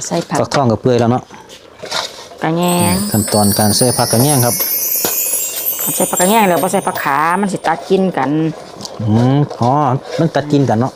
ก็ใส่ผักฟักทองกับเปื่อยแล้วเนาะกระแยงขั้นตอนการใส่ผักกระแยงครับใส่ผักกระแยงแล้วบ่ใส่ผักขา มันสิตัดกินกัน อืมอ๋อ มันตัดกินกันเนาะ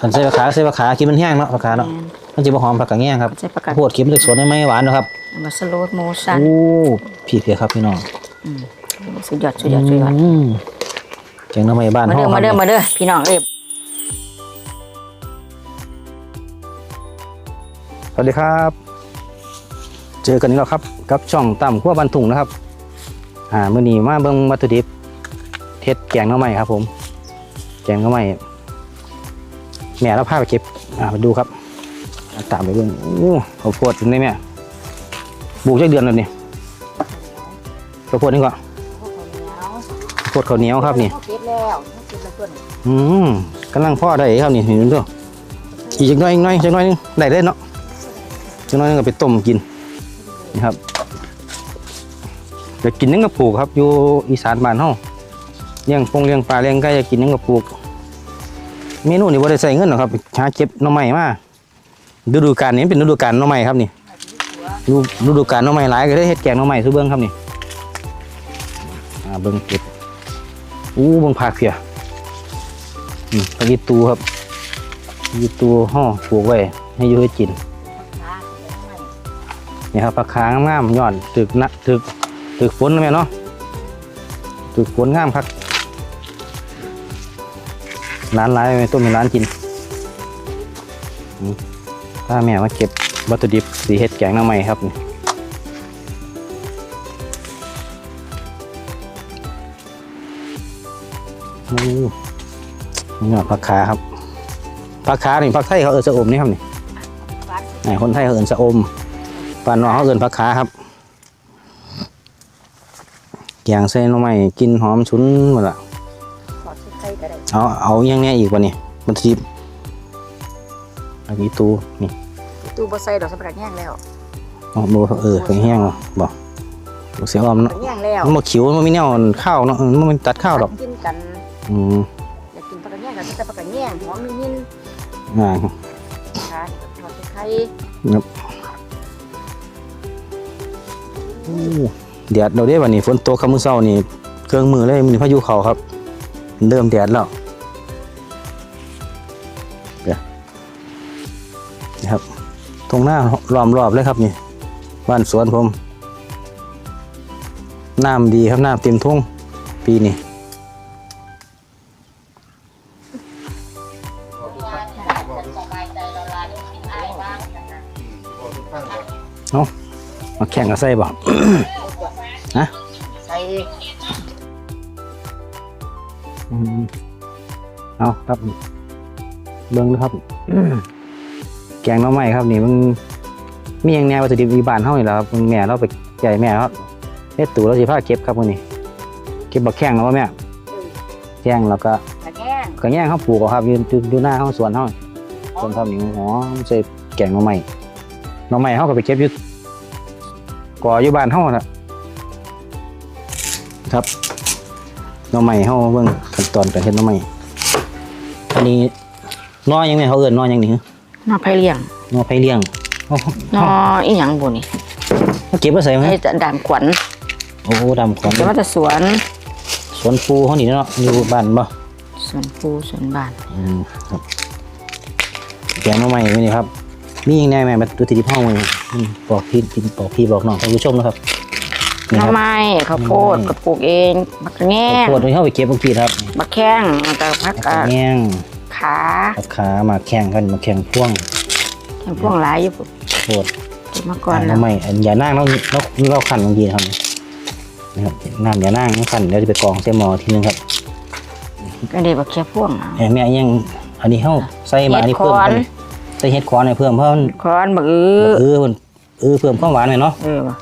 คันใส่ผักขาใส่ผักขากินมันแห้งเนาะผักขาเนาะ มันจะบ่หอมผักกระแยงครับใส่ผักกาดโพดกินมันจะสดได้ไหมหวานเนาะครับมาสโลดโมชั่นโอ้พี่เพียครับพี่น้องสุดยอดสุดยอดสุดยอดอืมแกงหน้ำไม้บ้านมาเด้อฮมาเด้อครับมาเด้อพี่น้องเอ้ย วัสดีครับ เจอกันอีกแล้วครับ กับช่องต่ำขั้วบันทุงนะครับ อ่ามื้อนี้มาเบิ่งวัตถุดิบเฮ็ดแกงน้ำไม้ครับ ผม แกงน้ำไม้แม่เราพาไปเก็บ อ่าไปดูครับอ่าตามไปเบิ่งโอ้ข้าวโพดเป็นไงแม่ปลูกจักเดือนแล้วนี่ข้าวโพดนี่ก็ข้าวโพดข้าวเหนียวครับนี่เก็บแล้วเก็บแล้วเพิ่นอืมกำลังพ่อได้ครับนี่เห็นด้วยอีกจักหน้อยอีกหน้อยจักหน้อยหนึงได้ได้เนาะ จักหน้อยหนึงก็ไปต้มกินนี่ครับจะกินนังกระปูกครับอยู่อีสานบ้านเฮาเลี้ยงปงเลี้ยงปลาเลี้ยงไก่จะกินนังกระปูกเมนูนี่บ่ได้ใส่เงินหรอกครับหาเก็บน่อไม้มาฤดูกาลนี้เป็นฤดูกาลน่อไม้ครับนี่ฤดูดูกาลน่อไม้หลายก็ได้เฮ็ดแกงน่อไม้ซุเบิ่งครับนี่เบิ่งเก็บอู้เบิ่งผักเพียอืมผักอีตูครับผักอีตูห่อปลูกไว้ให้ยู่ให้กิน นี่ครับผักขางงามๆยอดตึกนะตึกตึกฝนนะแม่เนาะตึกฝนงามครับร้านร้ายไหมต้มเป็นร้านกินอืมถ้าแม่มาเก็บวัตถุดิบสีเห็ดแกงหน้ำใหม่ครับนี่โอ้นี่ผักขาครับผักขานี่ผักไทยเขาเอินสะอมนี่ครับนี่ไอ้คนไทยเขาเอินสะอม ปานนอกเขาเอินผักขาครับแกงใส่หน่อไม้กินหอมชุนหมดละขอใส่ก็ได้เอาเอาอยังแน่อีกวะนี่มันทีอันนี้ตูนี่ตู้บ่ใส่ดอกใส่ผักกระแยงแล้วเอาดูเออเคยแห้งบ่บอกดูเสียออมผักเนาะกระแยงแล้วมันบ่ขิวมันไม่แนวข้าวเนาะเออมันมันตัดข้าวดอกกินกันอืมอยากกินผักกระแยงก็ใส่ผักกระแยงหอมมีมินอ่าค่ะทอดไข่อู้ แดดเราได้วันนี้ฝนตกคำมือเช้านี่เครื่องมือเลยมีพายุเขาครับ เริ่มแดดแล้วเดี๋ยวนะครับตรงหน้าล้อมรอบเลยครับนี่บ้านสวนผมน้ำดีครับน้ำเต็มทุ่งปีนี้เอา มาแข่งกับไส้บ่ฮะใส่อืมเอาครับเบิ้งดูครับ แกงหน้อไม้ครับ นี่มันมีอย่างแนววัตถุดิบมีบ้านเฮานี่แหละครับแม่เราไปใหญ่แม่ครับเฮ็ดตู่เราสิพาเก็บครับมื้อนี้เก็บบักแข้งแล้วว่าแม่แข้งแล้วก็ผักกระแยงก็แย่งเขาปลูกเอาครับอยู่อยู่อยู่หน้าเฮาสวนเฮาต้นครับนี่หอมใส่แกงหน่อไม้หน่อไม้เฮาก็ไปเก็บอยู่ ก่ออยู่บ้านเฮาน่ะครับหน่อไม้เฮาเบิ่งขั้นตอนการเฮ็ดหน่อไม้อันนี้นอยังไงเขาเอิ้นนอยังนี่น้าไผ่เลี้ยงนอไผเลี้ยงเฮาน้ออีหยังบ่นี่เฮาเก็บมาใส่มั้ยไอ้ด่านขวัญโอ้ดำขวัญแต่ว่าจะสวนสวนปูเฮานี่เนาะอยู่บ้านบ่สวนปูสวนบ้านอืมครับแกงหน่อไม้นี่ครับ มีอย่างแน่แม่มาดูติดพ่อมืออืมบอกพี่กินบอกพี่บอกน้องท่านผู้ชมนะครับหนี่น่อครับไม้ข้าวโพดก็ปลูกเองผักกระแยงโคตรที่เข้าไปเก็บบางทีครับบักแข้งแล้วก็ผักกาดแง่งขาตัดขามาแข่งกันมาแข่งพ่วงแข้งพวงหลายอยู่พุ่นโคตรเก็บมาก่อนน้ำแล้วไม่อันอย่านั่งเราเราเราขันบางทีครับนะครับน้ำอย่านั่งน้ำขันเดี๋ยวจะไปกรองเส้นหมอทีนึงครับก็ได้บักแค่พวงเอาแหมแม่ยังอันนี้เข้าใส่มาอันนี้เพิ่มเห็ดขอนครับ ใส่เห็ดขอนให้เพิ่มเพราะมันคอนบักอื้อเออมันเออเพิ่มความหวานหน่อยเนาะเออว่ะ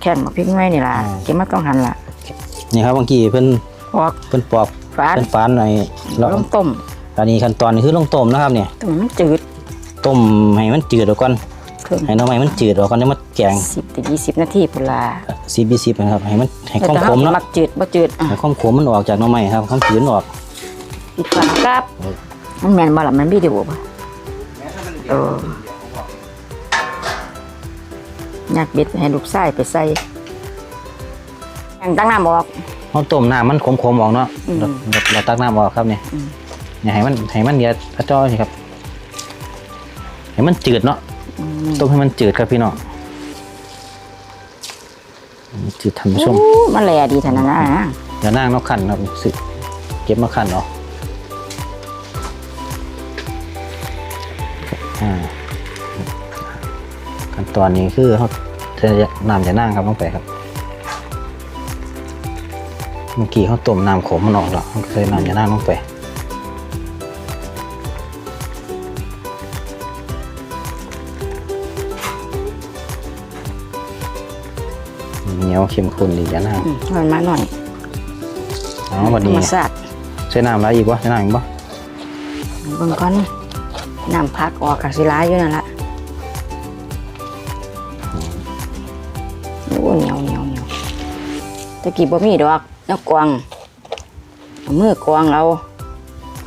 แข้งบักพริกไม้นี่ล่ะอ่าเก็บมาต้องหันล่ะนี่ครับบางทีเพิ่นพอกเพิ่นปอกฟานเพิ่นฟานหน่อยแล้วลงต้มอันนี้ขั้นตอนนี้คือลงต้มนะครับเนี่ยต้มมันจืดต้มให้มันจืดออกก่อนเครื่องให้หน้ำไม้มันจืดออกก่อนแล้วมาแกงสิบถึงยี่สิบนาทีพุ่นล่ะซีบีซีนะครับให้มันให้ความแต่ขถ้ามเนาะมักจืดบ่จืดอะให้ความขมมันออกจากหน้ำไม้ครับความจืดมันออกปิดฝากับมันแม่นบ่ล่ะมันวิดีโอบ่ เอออยากเบ็ดให้ลูกชายไปใส่ยังตั้งน้ำออกเขาต้มน้ำมันขมๆออกเนาะอืมเราเราเราตักน้ำออกครับเนี่ยอืมอย่าให้มันให้มันเดียดพระจ้อสิครับให้มันจืดเนาะอืมต้มให้มันจืดครับพี่น้องจืดท่านผู้ชมโอ้มันแหล่ดีเท่านั้นนะอย่านั่งนอกขันครับสิเก็บมาขันเนาะ อ่าขั้นตอนนี้คือเขาจะน้ำจะนั่งครับลงไปครับ เมื่อกี้เขาต้มน้ำขมมันออกแล้วเขาก็ใส่น้ำจะนั่งลงไปเหนียวเข้มข้นดีจะนั่งอืมมันมาหน่อยอ๋อวันนี้ธรรมชาติใส่น้ำอะไรอีกวะใส่น้ำอีกปะเบิ่งก่อน น้ำพักออกกับสิร้ายอยู่นั่นละโอ้เหนียวเหนียวเหนียวตะกี้บ่มีดอกนักกวางเอามือกวางเอา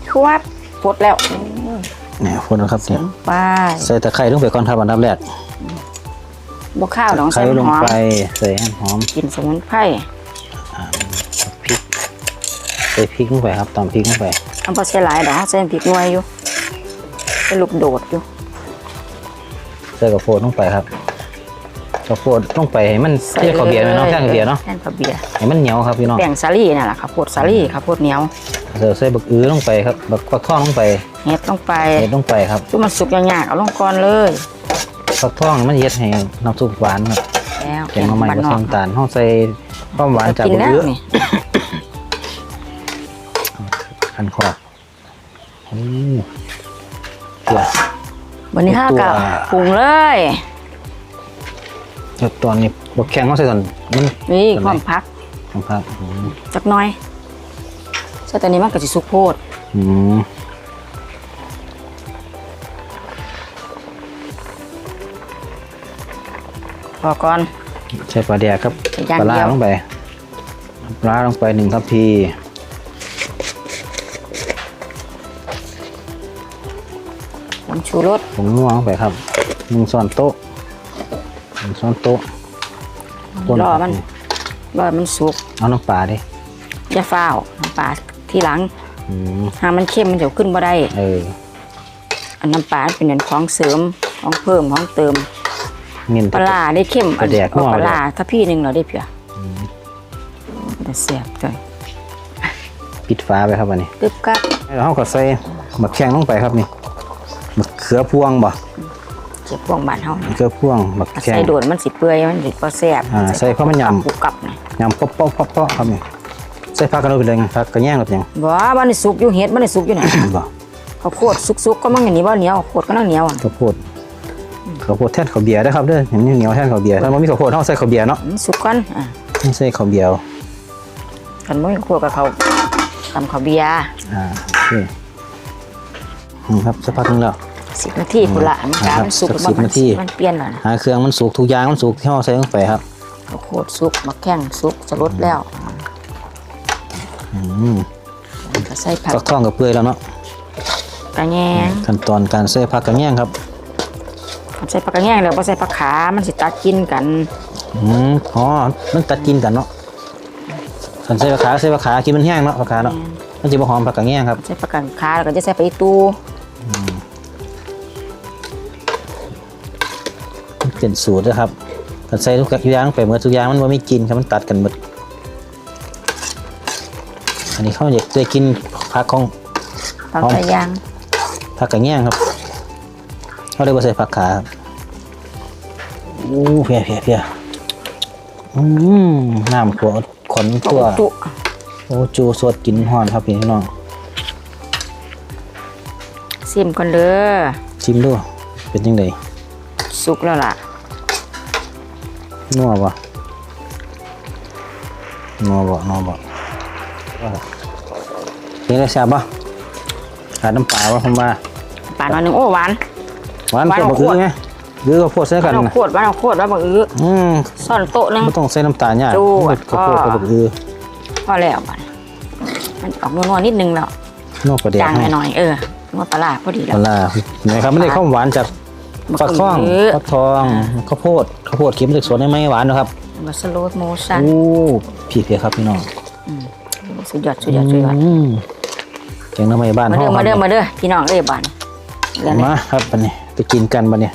ควัดปลดแล้วเนี่ยคนนะครับเสีเนี่ยยงป้ายใส่ตะไคร้ลงไปก่อนครับอันดับแรกบ่ข้าวดองตะไคร้ใส่ลงหอมไปใส่ให้หอมกินสมุนไพรพริกใส่พริกลงไปครับตามพริกลงไปเอาบ่ใส่หลายดอกใส่พริกหน่วยอยู่ ใส่ลูกโดดอยู่ใส่กระโพดลงไปครับกระโพดลงไปให้มันเรียกข้าวเบียร์ไหมเนาะแท่งข้าวเบียร์เนาะแท่งข้าวเบียร์ให้มันเหนียวครับพี่น้องแป้งสาลี่นั่นแหละข้าวโพดสาลี่ข้าวโพดเหนียวเสิร์ฟใส่บักอื้อลงไปครับบักฟักทองลงไปเฮ็ดลงไปเห็ดลงไปครับคือมันสุกยากๆเอาลงก่อนเลยฟักทองมันเย็ดให้น้ำซุปหวานครับแล้วแกงมาใหม่บ้านก็นอใส่กน้ำตาลห้องใส่ความหวานจากกินบักแล้วอื้อนี่ขันขอบโอ้ เกลือวันนี้ห้าตัวกับปรุงเลยเดี๋ยวตอนนี้บกแข็งเขาใส่ตอนมันนี่เป็นคไรวามพักครับอืมจักหน้อยใช่ตอนนี้มันก็สิสุกโพดอืมพอก่อนใส่ปลาแดกครับอย่างปลาร้าเดียวลงไปปลาร้าลงไปหนึ่งทัพพี ชูรสผงนัวลงไปครับหนึ่งช้อนโต๊ะหนึ่งช้อนโต๊ะต้นรอมันรอมันสุกเอาน้ำปลาดิอย่าฟ้าวน้ำปลาที่หลังอืมหามันเข้มมันเดี๋ยวขึ้นบ่ได้เอออันน้ำปลาเป็นเหมือนของเสริมของเพิ่มของเติมเงินปลาร้าได้เข้มปลาแดกเอานัวปลาร้าปลาแดกถ้าพี่หนึ่งเราได้เพียแต่เสียบเลยปิดฟ้าไปครับอันนี้ตึ๊บกับแล้วเขาก็ใส่มะแข้งลงไปครับนี่ มะเขือพวงบ่เจ็บพวงบานเฮามะเขือพวงมะแข้งใส่โดดมันสิเปื่อยมันสิบ่แซ่บอ่าใส่เพราะมันยำกุกกับนะยำป๊อปป๊อปป๊อปป๊อปครับนี่ใส่ผักกันเอาไปเลยไงผักกระแยงกับยังบ่มันได้สุกอยู่เฮ็ดมันได้สุกอยู่ไหนบ่ข้าวโพดสุกๆก็มันอย่างนี้บ่เหนียวข้าวโพดก็นั่งเหนียวอะข้าวโพดข้าวโพดแท่นข้าวเบียร์ได้อครับเด้อเห็นเหนียวๆแท่นข้าวเบียร์ถ้ามันมีข้าวโพดเฮาใส่ข้าวเบียร์เนาะมันสุกก่อนอะไม่ใส่ข้าวเบียร์กันบ่มีข้าวโพดกับเขาวตำข้าวเบียร์อ่าโอเค อืมครับสักพักหนึงแล้ว10นาทีพุ่นละมันกลายมันสุกสักแล้วมั10นาที มันเปลี่ยนแล้วนะหาเครื่องมันสุกทุกอย่างมันสุกที่เฮาใส่ลงไปครับข้าวโพดสุกมะแข้งสุกจะลดแล้วอืมก็ใส่ผักฟักทองกับเปื่อยแล้วเนาะกระแยงขั้นตอนการใส่ผักกระแยงครับใส่ผักกระแยงแล้วบ่ใส่ผักขา มันสิตัดกินกันอืมอ๋อมันตัดกินกันเนาะคันใส่ผักขาใส่ผักขากินมันแห้งเนาะผักขาเนาะมันสิบ่หอมผักกระแยงครับ ใส่ผักกาดขาแล้วก็จะใส่ไปอีตูมัน เป็นสูตรนะครับกันใส่ทุกอย่างไปเมื่อทุกอย่างมันว่าไม่กินครับมันตัดกันหมด อันนี้เขาอยากได้กินผักของผักหอมกระยางผักกระแยงครับเขาเรียกว่าใส่ผักขาครับอู้เพียเพียเพียอืมน้ำขัวขนผักตัวอุตุโอ้จูสดกินห่อนครับพี่น้อง ซิมก่อนเด้อชิมดูเป็นยังไงสุกแล้วล่ะนัวบ่นัวบ่นัวบ่เป็นไรแซ่บบ่ขาดน้ำปลาบ่ผมว่าปลาหน่อยหนึงโอ้หวาน หวานหวานตัวเอาบักขอื้วอดไงยื้อข้าวโพดใส่หกัวานนเอานะขวดหวานเอาขวดหวานบักอื้ออืมซ่อนโต๊ะหนึง ไม่ต้องใส่น้ำตาลเนี่ยจูดข้าวโพดพ่อกับบักอื้อพอแล้วบัดมันออกนัวๆนิดนึงแล้วนอกประเดี๋ยวจางหน่อยๆเออ นัวปลาร้าพอดีปแล้วลาร้านะครับไม่ได้ข้าวหวานจากฟักทองมะเขือฟักทองข้าวโพดข้าวโพดเข็มจากสวนได้ไหมหวานนะครับมาสโลว์โมชั่นโอ้พี่เพียครับพี่น้องสุดยอดสุดยอดสุดยอดอืมแกงหน้ำไม้บ้านมาเฮาเด้อคมารับเด้อมาเด้อพี่น้องเอ้ยบ้านเดี๋ยวนี้มาครับบัดนี้ไปกินกันบัดนี้